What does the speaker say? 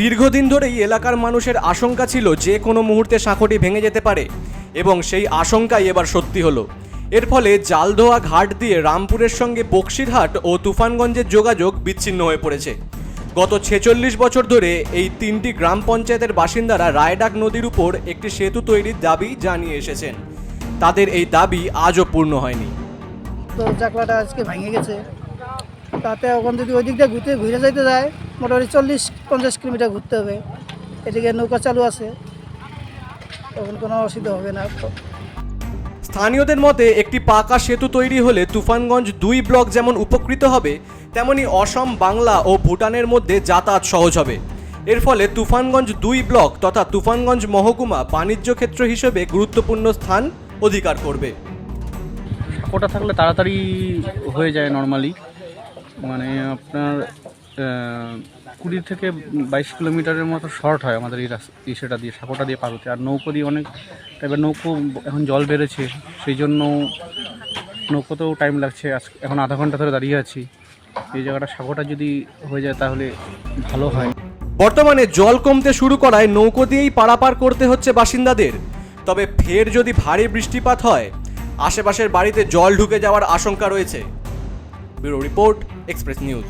দীর্ঘদিন ধরেই এলাকার মানুষের আশঙ্কা ছিল যে কোনো মুহূর্তে সাঁকোটি ভেঙে যেতে পারে এবং সেই আশঙ্কাই এবার সত্যি হলো। এর ফলে জালধোয়া ঘাট দিয়ে রামপুরের সঙ্গে বক্সিরহাট ও তুফানগঞ্জের যোগাযোগ বিচ্ছিন্ন হয়ে পড়েছে। গত ছেচল্লিশ বছর ধরে এই তিনটি গ্রাম পঞ্চায়েতের বাসিন্দারা রায়ডাক নদীর উপর একটি সেতু তৈরির দাবি জানিয়ে এসেছেন। তাদের এই দাবি আজও পূর্ণ হয়নি। চাকলাটা আজকে ভেঙে গেছে। তাতে এখন যদি ওই দিক দিয়ে ঘুরতে ঘুরে যাইতে যায় মোটামুটি চল্লিশ পঞ্চাশ কিলোমিটার ঘুরতে হবে। এদিকে নৌকা চালু আছে। তখন কোনো অসুবিধা হবে না। স্থানীয়দের মতে একটি পাকা সেতু তৈরি হলে তুফানগঞ্জ দুই ব্লক যেমন উপকৃত হবে তেমনি অসম বাংলা ও ভুটানের মধ্যে যাতায়াত সহজ হবে। এর ফলে তুফানগঞ্জ দুই ব্লক তথা তুফানগঞ্জ মহকুমা বাণিজ্য ক্ষেত্র হিসেবে গুরুত্বপূর্ণ স্থান অধিকার করবে। সাঁকোটা থাকলে তাড়াতাড়ি হয়ে যায় নর্মালি মানে আপনার কুড়ি থেকে বাইশ কিলোমিটারের মতো শর্ট হয় আমাদের এই রাস্তা সেটা দিয়ে সাঁকোটা দিয়ে পার হতে। আর নৌকো দিয়ে অনেক টাইপের নৌকো এখন জল বেড়েছে, সেই জন্য নৌকোতেও টাইম লাগছে। আজ এখন আধা ঘণ্টা ধরে দাঁড়িয়ে আছি। এই জায়গাটা সাঁকোটা যদি হয়ে যায় তাহলে ভালো হয়। বর্তমানে জল কমতে শুরু করায় নৌকো দিয়েই পারাপার করতে হচ্ছে বাসিন্দাদের। তবে ফের যদি ভারী বৃষ্টিপাত হয়, আশেপাশের বাড়িতে জল ঢুকে যাওয়ার আশঙ্কা রয়েছে। Bureau report express news